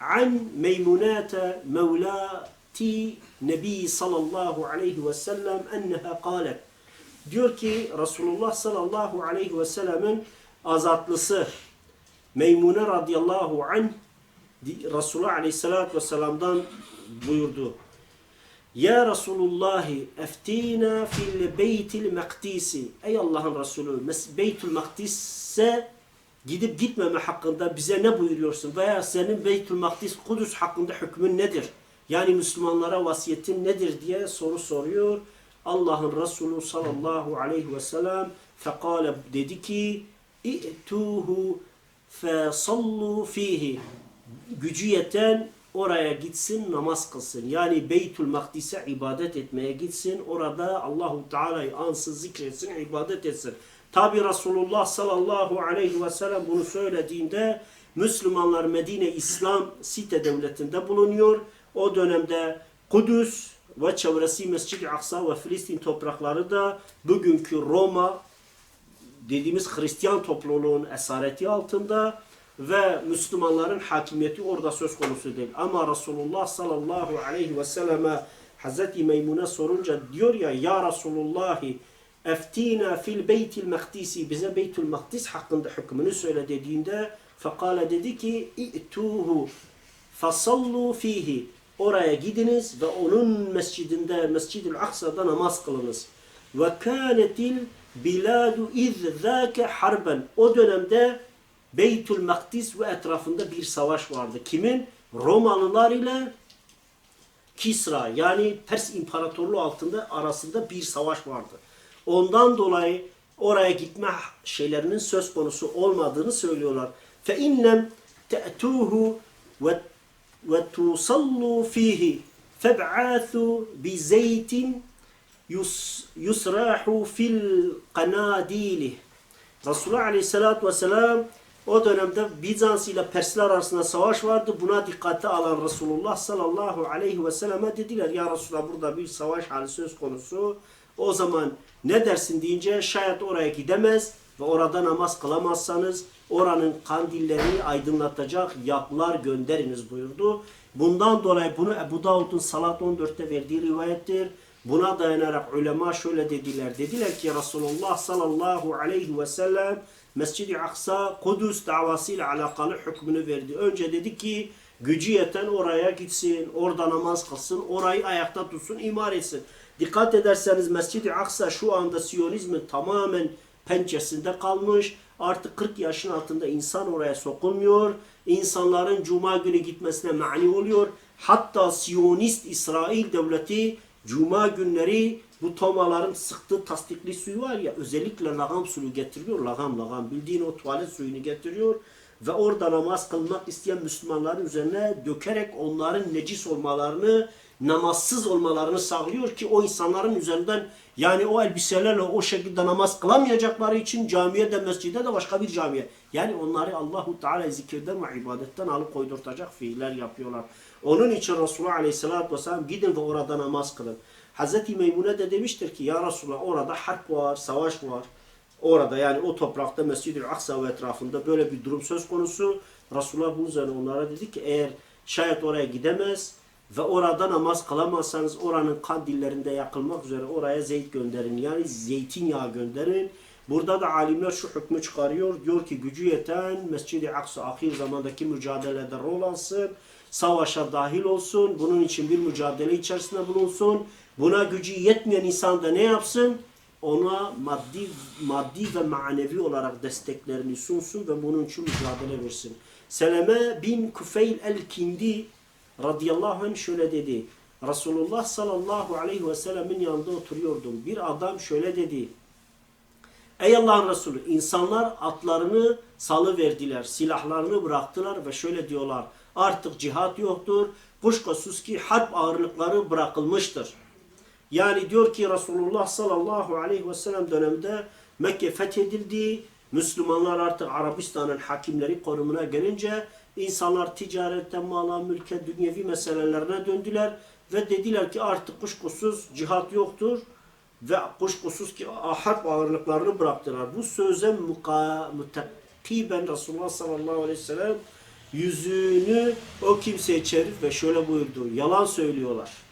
an Meymunata mevlati Nebi sallallahu aleyhi ve sellem enneha kalet. Diyor ki Resulullah sallallahu aleyhi ve sellemin azatlısı Meymune radıyallahu anh Resulullah aleyhissalatü vesselam'dan buyurdu. Ya Resulullah eftina fil beytil mektisi. Ey Allah'ın Resulü Beytül Mektis'e gidip gitmeme hakkında bize ne buyuruyorsun? Veya senin beytul makdis Kudüs hakkında hükmün nedir? Yani Müslümanlara vasiyetin nedir diye soru soruyor. Allah'ın Resulü sallallahu aleyhi ve sellem fekale dedi ki İ'tuhu fesallu fihi gücü yeten oraya gitsin namaz kılsın. Yani Beytül Makdis'e ibadet etmeye gitsin. Orada Allahu Teala'yı ansın, zikretsin, ibadet etsin. Tabi Resulullah sallallahu aleyhi ve sellem bunu söylediğinde Müslümanlar Medine İslam site devletinde bulunuyor. O dönemde Kudüs ve çevresi Mescid-i Aksa ve Filistin toprakları da bugünkü Roma dediğimiz Hristiyan topluluğun esareti altında ve Müslümanların hakimiyeti orada söz konusu değil. Ama Resulullah sallallahu aleyhi ve selleme Hazreti Meymune sorunca diyor ya Ya Resulullah eftina fil beytil makdisi bize beytül makdis hakkında hükmünü söyle dediğinde fekale dedi ki i'tuhu fasallu fihi oraya gidiniz ve onun mescidinde Mescid-i Aksa'da namaz kılınız. Ve kânetil biladu iz zâke harben. O dönemde Beytül Makdis ve etrafında bir savaş vardı. Kimin? Romalılar ile Kisra yani Pers İmparatorluğu altında arasında bir savaş vardı. Ondan dolayı oraya gitme şeylerinin söz konusu olmadığını söylüyorlar. Fe innem te'tuhu ve ve tusallu fihi feb'athu bi zeytin yus, yusrahu fil kanadili. Resulullah Aleyhisselatü Vesselam o dönemde Bizans ile Persler arasında savaş vardı. Buna dikkate alan Resulullah sallallahu aleyhi ve selleme dediler ya Resulullah burada bir savaş hali söz konusu. O zaman ne dersin deyince şayet oraya gidemez ve orada namaz kılamazsanız oranın kandillerini aydınlatacak yaklar gönderiniz buyurdu. Bundan dolayı bunu Ebu Davud'un Salat 14'te verdiği rivayettir. Buna dayanarak ulema şöyle dediler. Dediler ki Resulullah sallallahu aleyhi ve sellem Mescid-i Aksa Kudüs davasıyla alakalı hükmünü verdi. Önce dedi ki gücü yeten oraya gitsin, orada namaz kılsın, orayı ayakta tutsun, imar etsin. Dikkat ederseniz Mescid-i Aksa şu anda Siyonizmin tamamen pençesinde kalmış. Artık 40 yaşın altında insan oraya sokulmuyor. İnsanların cuma günü gitmesine mani oluyor. Hatta Siyonist İsrail devleti cuma günleri bu tomaların sıktığı tasdikli suyu var ya özellikle lagam suyu getiriyor. Lagam lagam bildiğin o tuvalet suyunu getiriyor. Ve orada namaz kılmak isteyen Müslümanların üzerine dökerek onların necis olmalarını, namazsız olmalarını sağlıyor ki o insanların üzerinden yani o elbiselerle o şekilde namaz kılamayacakları için camiye de mescide de başka bir camiye. Yani onları Allahu Teala zikirden ve ibadetten alıp koydurtacak fiiller yapıyorlar. Onun için Resulullah Aleyhisselatü Vesselam gidin ve orada namaz kılın. Hazreti Meymune de demiştir ki ya Resulullah orada harp var, savaş var. Orada yani o toprakta Mescid-i Aksa ve etrafında böyle bir durum söz konusu. Resulullah bunun üzerine onlara dedi ki eğer şayet oraya gidemez ve orada namaz kılamazsanız oranın kandillerinde yakılmak üzere oraya zeyt gönderin. Yani zeytinyağı gönderin. Burada da alimler şu hükmü çıkarıyor. Diyor ki gücü yeten Mescid-i Aksa ahir zamandaki mücadelede rol alsın. Savaşa dahil olsun. Bunun için bir mücadele içerisinde bulunsun. Buna gücü yetmeyen insan da ne yapsın? Ona maddi maddi ve manevi olarak desteklerini sunsun ve bunun için mücadele versin. Seleme bin Küfeyl el-Kindi radıyallahu anh şöyle dedi. Resulullah sallallahu aleyhi ve sellemin yanında oturuyordum. Bir adam şöyle dedi. Ey Allah'ın Resulü insanlar atlarını salı verdiler, silahlarını bıraktılar ve şöyle diyorlar. Artık cihat yoktur. Kuşkusuz ki harp ağırlıkları bırakılmıştır. Yani diyor ki Resulullah sallallahu aleyhi ve sellem döneminde Mekke fethedildi. Müslümanlar artık Arabistan'ın hakimleri konumuna gelince insanlar ticaretten mala, mülke, dünyevi meselelerine döndüler ve dediler ki artık kuşkusuz cihat yoktur ve kuşkusuz ki harp ağırlıklarını bıraktılar. Bu söze mütekiben Resulullah sallallahu aleyhi ve sellem yüzünü o kimseye çevir ve şöyle buyurdu. Yalan söylüyorlar.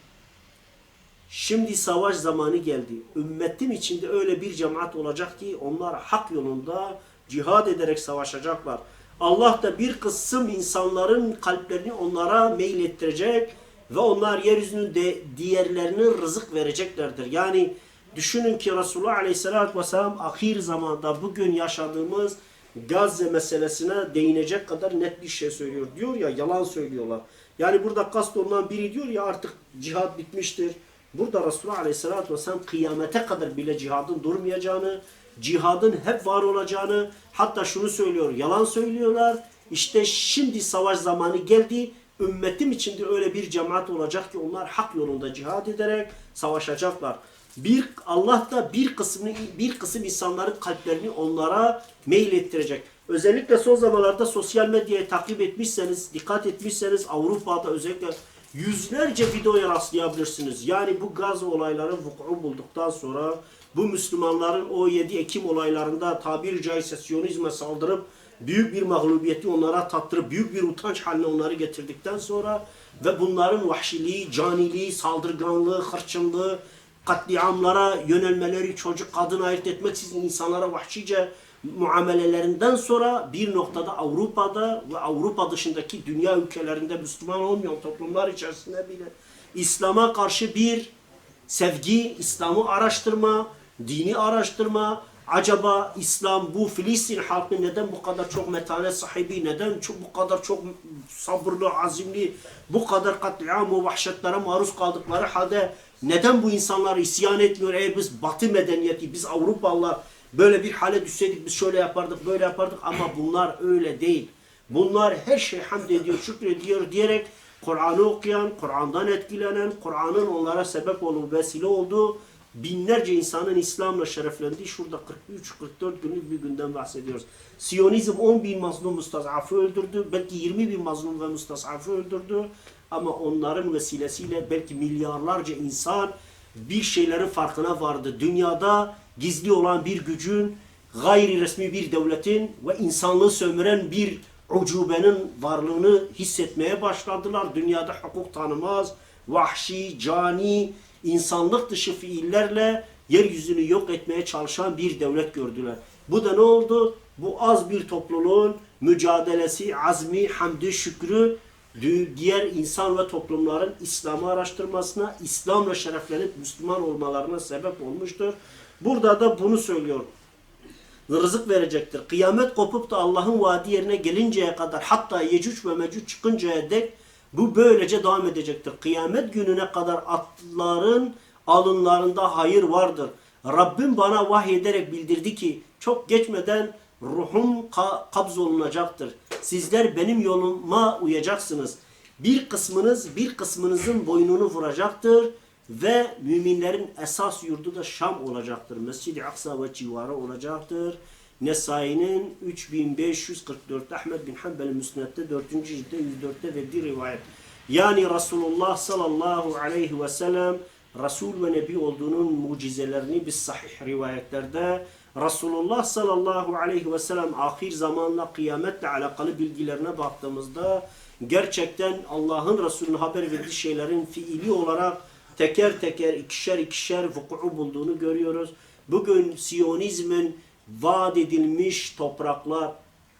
Şimdi savaş zamanı geldi. Ümmetim içinde öyle bir cemaat olacak ki onlar hak yolunda cihad ederek savaşacaklar. Allah da bir kısım insanların kalplerini onlara meylettirecek ve onlar yeryüzünün de diğerlerine rızık vereceklerdir. Yani düşünün ki Resulullah Aleyhisselatü Vesselam ahir zamanda bugün yaşadığımız Gazze meselesine değinecek kadar net bir şey söylüyor. Diyor ya yalan söylüyorlar. Yani burada kast olunan biri diyor ya artık cihad bitmiştir. Burada Resulullah Aleyhisselatü Vesselam kıyamete kadar bile cihadın durmayacağını, cihadın hep var olacağını, hatta şunu söylüyor, yalan söylüyorlar. İşte şimdi savaş zamanı geldi. Ümmetim içinde öyle bir cemaat olacak ki onlar hak yolunda cihad ederek savaşacaklar. Bir Allah da bir kısmını bir kısım insanların kalplerini onlara meylettirecek. Özellikle son zamanlarda sosyal medyayı takip etmişseniz, dikkat etmişseniz Avrupa'da özellikle yüzlerce videoya rastlayabilirsiniz. Yani bu gaz olayları vuku bulduktan sonra bu Müslümanların o 7 Ekim olaylarında tabiri caizse Siyonizme saldırıp büyük bir mağlubiyeti onlara tattırıp büyük bir utanç haline onları getirdikten sonra ve bunların vahşiliği, caniliği, saldırganlığı, hırçınlığı, katliamlara yönelmeleri, çocuk kadın ayırt etmeksizin insanlara vahşice muamelelerinden sonra bir noktada Avrupa'da ve Avrupa dışındaki dünya ülkelerinde Müslüman olmayan toplumlar içerisinde bile İslam'a karşı bir sevgi, İslam'ı araştırma, dini araştırma, acaba İslam bu Filistin halkı neden bu kadar çok metanet sahibi, neden çok, bu kadar çok sabırlı, azimli, bu kadar katliam ve vahşetlere maruz kaldıkları halde neden bu insanlar isyan etmiyor? Eğer biz Batı medeniyeti, biz Avrupalılar böyle bir hale düşseydik biz şöyle yapardık, böyle yapardık ama bunlar öyle değil. Bunlar her şey hamd ediyor, şükrediyor diyerek Kur'an'ı okuyan, Kur'an'dan etkilenen, Kur'an'ın onlara sebep olduğu, vesile olduğu binlerce insanın İslam'la şereflendiği şurada 43-44 günlük bir günden bahsediyoruz. Siyonizm 10 bin mazlum mustazafı öldürdü, belki 20 bin mazlum ve mustazafı öldürdü ama onların vesilesiyle belki milyarlarca insan bir şeylerin farkına vardı. Dünyada gizli olan bir gücün, gayri resmi bir devletin ve insanlığı sömüren bir ucubenin varlığını hissetmeye başladılar. Dünyada hukuk tanımaz, vahşi, cani, insanlık dışı fiillerle yeryüzünü yok etmeye çalışan bir devlet gördüler. Bu da ne oldu? Bu az bir topluluğun mücadelesi, azmi, hamdi, şükrü diğer insan ve toplumların İslam'ı araştırmasına, İslam'la şereflenip Müslüman olmalarına sebep olmuştur. Burada da bunu söylüyor. Rızık verecektir. Kıyamet kopup da Allah'ın vaadi yerine gelinceye kadar hatta Yecüc ve Mecüc çıkıncaya dek bu böylece devam edecektir. Kıyamet gününe kadar atların alınlarında hayır vardır. Rabbim bana vahyederek bildirdi ki çok geçmeden ruhum ka kabz olunacaktır. Sizler benim yoluma uyacaksınız. Bir kısmınız bir kısmınızın boynunu vuracaktır ve müminlerin esas yurdu da Şam olacaktır. Mescid-i Aksa ve civarı olacaktır. Nesai'nin 3544 Ahmed bin Hanbel Müsned'de 4. cilde 104'te verdiği rivayet. Yani Resulullah sallallahu aleyhi ve sellem Resul ve Nebi olduğunun mucizelerini biz sahih rivayetlerde Resulullah sallallahu aleyhi ve sellem ahir zamanla kıyametle alakalı bilgilerine baktığımızda gerçekten Allah'ın Resulü'nün haber verdiği şeylerin fiili olarak teker teker ikişer ikişer vuku bulduğunu görüyoruz. Bugün Siyonizmin vaat edilmiş topraklar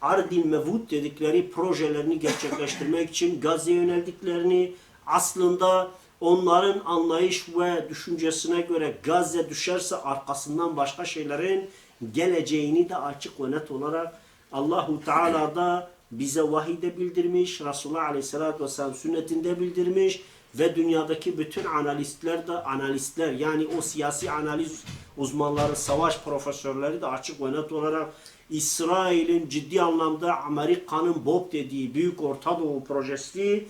Ardil Mevut dedikleri projelerini gerçekleştirmek için Gazze yöneldiklerini aslında onların anlayış ve düşüncesine göre Gazze düşerse arkasından başka şeylerin geleceğini de açık ve net olarak Allahu Teala da bize vahide bildirmiş, Resulullah Aleyhisselatü Vesselam sünnetinde bildirmiş ve dünyadaki bütün analistler de analistler. Yani o siyasi analiz uzmanları, savaş profesörleri de açık ve net olarak İsrail'in ciddi anlamda Amerika'nın BOP dediği Büyük Orta Doğu projesi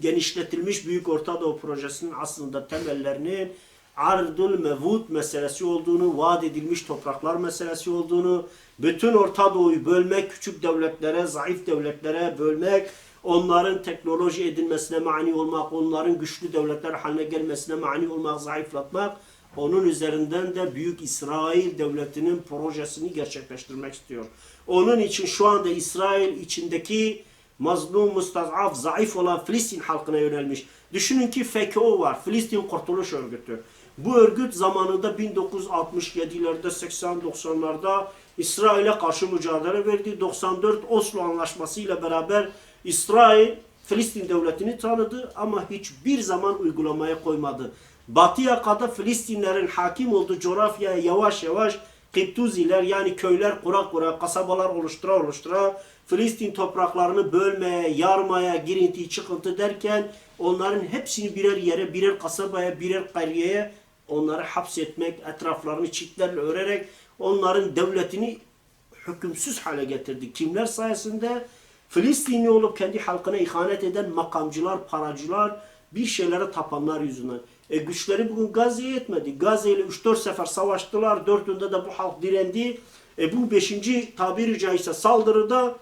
genişletilmiş Büyük Orta Doğu projesinin aslında temellerinin ardul mevut meselesi olduğunu, vaat edilmiş topraklar meselesi olduğunu, bütün Orta Doğu'yu bölmek, küçük devletlere, zayıf devletlere bölmek, onların teknoloji edilmesine mani olmak, onların güçlü devletler haline gelmesine mani olmak, zayıflatmak, onun üzerinden de Büyük İsrail Devleti'nin projesini gerçekleştirmek istiyor. Onun için şu anda İsrail içindeki mazlum, mustazaf, zayıf olan Filistin halkına yönelmiş. Düşünün ki FKO var, Filistin Kurtuluş Örgütü. Bu örgüt zamanında 1967'lerde, 80-90'larda İsrail'e karşı mücadele verdi. 94 Oslo Anlaşması ile beraber İsrail Filistin devletini tanıdı ama hiçbir zaman uygulamaya koymadı. Batıya kadar Filistinlerin hakim olduğu coğrafyaya yavaş yavaş Kiptuziler yani köyler kura kura, kasabalar oluştura oluştura Filistin topraklarını bölmeye, yarmaya, girinti, çıkıntı derken onların hepsini birer yere, birer kasabaya, birer kariyeye onları hapsetmek, etraflarını çitlerle örerek onların devletini hükümsüz hale getirdi. Kimler sayesinde? Filistinli olup kendi halkına ihanet eden makamcılar, paracılar, bir şeylere tapanlar yüzünden. E güçleri bugün Gazze'ye yetmedi. Gazze ile 3-4 sefer savaştılar. Dördünde de bu halk direndi. E bu beşinci tabiri caizse saldırıda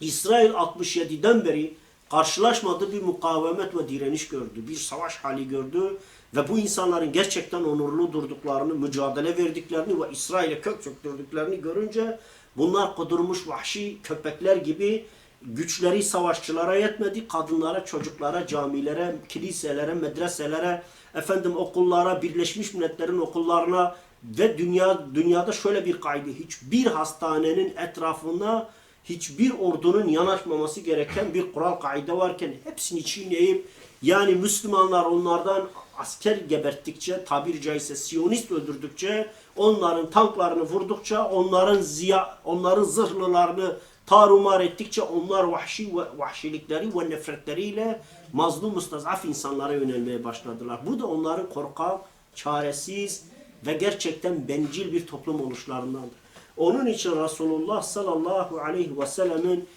İsrail 67'den beri karşılaşmadığı bir mukavemet ve direniş gördü. Bir savaş hali gördü. Ve bu insanların gerçekten onurlu durduklarını, mücadele verdiklerini ve İsrail'e kök söktürdüklerini görünce bunlar kudurmuş vahşi köpekler gibi güçleri savaşçılara yetmedi. Kadınlara, çocuklara, camilere, kiliselere, medreselere, efendim okullara, Birleşmiş Milletler'in okullarına ve dünya dünyada şöyle bir kaydı. Hiçbir hastanenin etrafında hiçbir ordunun yanaşmaması gereken bir kural kaide varken hepsini çiğneyip yani Müslümanlar onlardan asker geberttikçe, tabiri caizse Siyonist öldürdükçe, onların tanklarını vurdukça, onların ziya, onların zırhlılarını tarumar ettikçe onlar vahşi ve vahşilikleri ve nefretleriyle mazlum mustazaf insanlara yönelmeye başladılar. Bu da onların korkak, çaresiz ve gerçekten bencil bir toplum oluşlarındandır. Onun için Resulullah sallallahu aleyhi ve sellemin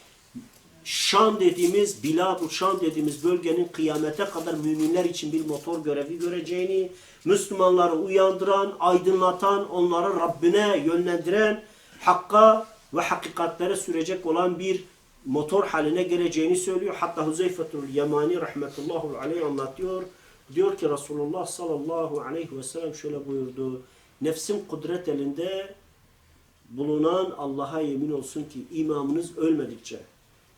Şam dediğimiz, Bilad-ı Şam dediğimiz bölgenin kıyamete kadar müminler için bir motor görevi göreceğini, Müslümanları uyandıran, aydınlatan, onları Rabbine yönlendiren, hakka ve hakikatlere sürecek olan bir motor haline geleceğini söylüyor. Hatta Huzeyfetul Yemani rahmetullahi aleyh anlatıyor. Diyor ki Resulullah sallallahu aleyhi ve sellem şöyle buyurdu. Nefsim kudret elinde bulunan Allah'a yemin olsun ki imamınız ölmedikçe,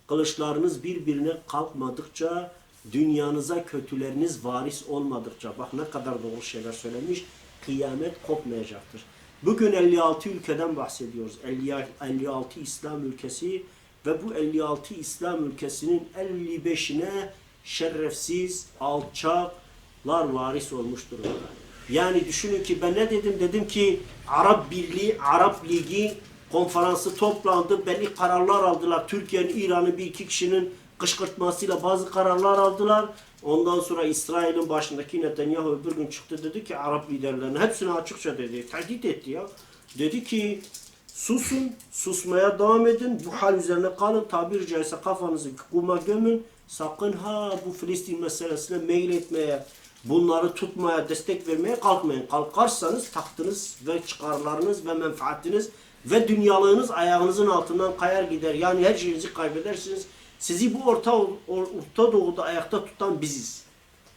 kılıçlarınız birbirine kalkmadıkça, dünyanıza kötüleriniz varis olmadıkça, bak ne kadar doğru şeyler söylemiş, kıyamet kopmayacaktır. Bugün 56 ülkeden bahsediyoruz. 50 56 İslam ülkesi ve bu 56 İslam ülkesinin 55'ine şerefsiz, alçaklar varis olmuş durumda. Yani düşünün ki ben ne dedim? Dedim ki Arap Birliği, Arap Ligi konferansı toplandı. Belli kararlar aldılar. Türkiye'nin, İran'ın bir iki kişinin kışkırtmasıyla bazı kararlar aldılar. Ondan sonra İsrail'in başındaki Netanyahu öbür gün çıktı dedi ki Arap liderlerine hepsini açıkça dedi. Tehdit etti ya. Dedi ki susun, susmaya devam edin. Bu hal üzerine kalın. Tabiri caizse kafanızı kuma gömün. Sakın ha bu Filistin meselesine meyil etmeye, bunları tutmaya, destek vermeye kalkmayın. Kalkarsanız tahtınız ve çıkarlarınız ve menfaatiniz ve dünyalığınız ayağınızın altından kayar gider. Yani her şeyinizi kaybedersiniz. Sizi bu orta, orta doğuda ayakta tutan biziz.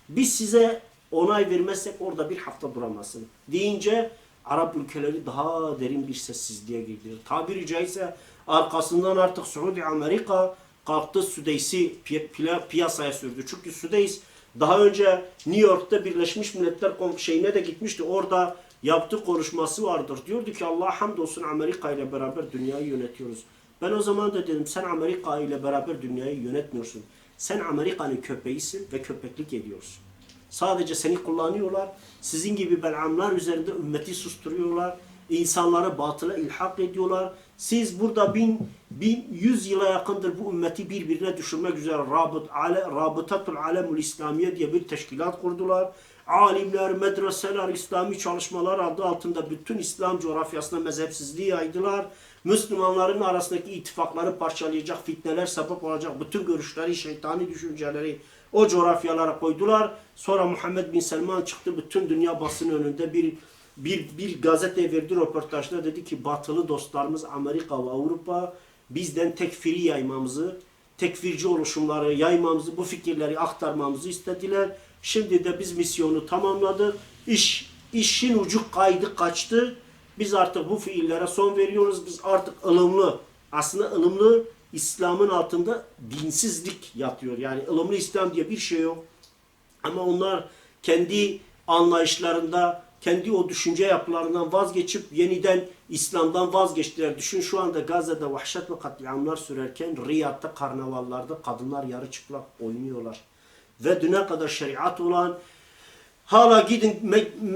Biz size onay vermezsek orada bir hafta duramazsın. Deyince Arap ülkeleri daha derin bir sessizliğe girdiler. Tabiri caizse arkasından artık Suudi Amerika kalktı Südeys'i pi pi piyasaya sürdü. Çünkü Südeys daha önce New York'ta Birleşmiş Milletler şeyine de gitmişti. Orada yaptığı konuşması vardır. Diyordu ki Allah hamdolsun Amerika ile beraber dünyayı yönetiyoruz. Ben o zaman da dedim sen Amerika ile beraber dünyayı yönetmiyorsun. Sen Amerika'nın köpeğisin ve köpeklik ediyorsun. Sadece seni kullanıyorlar. Sizin gibi belamlar üzerinde ümmeti susturuyorlar. İnsanları batıla ilhak ediyorlar. Siz burada bin, bin yüz yıla yakındır bu ümmeti birbirine düşürmek üzere Rabıt, ale, Rabıtatul Alemul İslamiye diye bir teşkilat kurdular. Alimler, medreseler, İslami çalışmalar adı altında bütün İslam coğrafyasına mezhepsizliği yaydılar. Müslümanların arasındaki ittifakları parçalayacak, fitneler sebep olacak bütün görüşleri, şeytani düşünceleri o coğrafyalara koydular. Sonra Muhammed Bin Selman çıktı bütün dünya basını önünde bir bir, bir gazete verdi röportajda dedi ki batılı dostlarımız Amerika ve Avrupa bizden tekfiri yaymamızı, tekfirci oluşumları yaymamızı, bu fikirleri aktarmamızı istediler. Şimdi de biz misyonu tamamladık. İş, işin ucu kaydı kaçtı. Biz artık bu fiillere son veriyoruz. Biz artık ılımlı, aslında ılımlı İslam'ın altında dinsizlik yatıyor. Yani ılımlı İslam diye bir şey yok. Ama onlar kendi anlayışlarında, kendi o düşünce yapılarından vazgeçip yeniden İslam'dan vazgeçtiler. Düşün şu anda Gazze'de vahşet ve katliamlar sürerken Riyad'da karnavallarda kadınlar yarı çıplak oynuyorlar. Ve düne kadar şeriat olan Hala gidin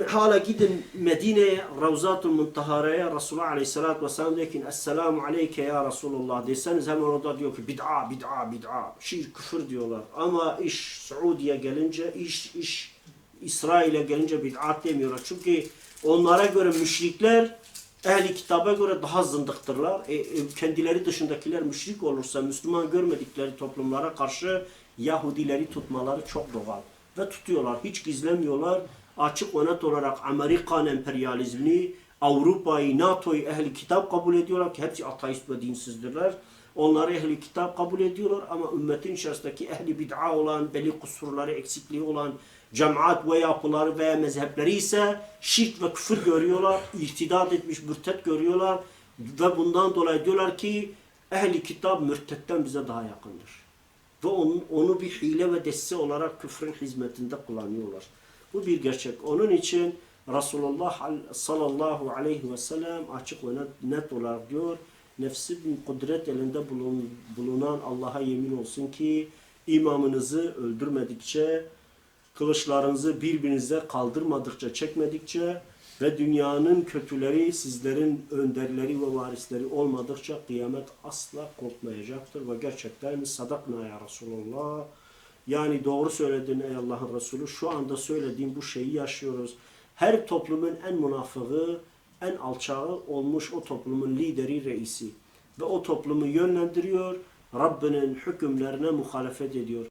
hala gidin Medine'ye Ravzatul Muntahara'ya Resulullah Aleyhisselatü Vesselam diyor ki Esselamu Aleyke ya Resulullah deseniz hemen orada diyor ki bid'a bid'a bid'a şirk küfür diyorlar. Ama iş Suudi'ye gelince iş iş İsrail'e gelince bid'at demiyorlar. Çünkü onlara göre müşrikler ehli kitaba göre daha zındıktırlar. E, e, kendileri dışındakiler müşrik olursa Müslüman görmedikleri toplumlara karşı Yahudileri tutmaları çok doğal ve tutuyorlar. Hiç gizlemiyorlar. Açık ve net olarak Amerikan emperyalizmini, Avrupa'yı, NATO'yu ehli kitap kabul ediyorlar ki hepsi ateist ve dinsizdirler. Onları ehli kitap kabul ediyorlar ama ümmetin içerisindeki ehli bid'a olan, belli kusurları, eksikliği olan cemaat ve yapıları veya mezhepleri ise şirk ve küfür görüyorlar, irtidat etmiş mürtet görüyorlar ve bundan dolayı diyorlar ki ehli kitap mürtetten bize daha yakındır ve onun, onu bir hile ve desse olarak küfrün hizmetinde kullanıyorlar. Bu bir gerçek. Onun için Resulullah al- sallallahu aleyhi ve sellem açık ve net, net olarak diyor nefsi kudret elinde bulun, bulunan Allah'a yemin olsun ki imamınızı öldürmedikçe kılıçlarınızı birbirinize kaldırmadıkça, çekmedikçe ve dünyanın kötüleri sizlerin önderleri ve varisleri olmadıkça kıyamet asla kopmayacaktır ve gerçekten sadakna ya Resulullah. Yani doğru söyledin ey Allah'ın Resulü. Şu anda söylediğim bu şeyi yaşıyoruz. Her toplumun en münafığı, en alçağı olmuş o toplumun lideri, reisi. Ve o toplumu yönlendiriyor, Rabbinin hükümlerine muhalefet ediyor.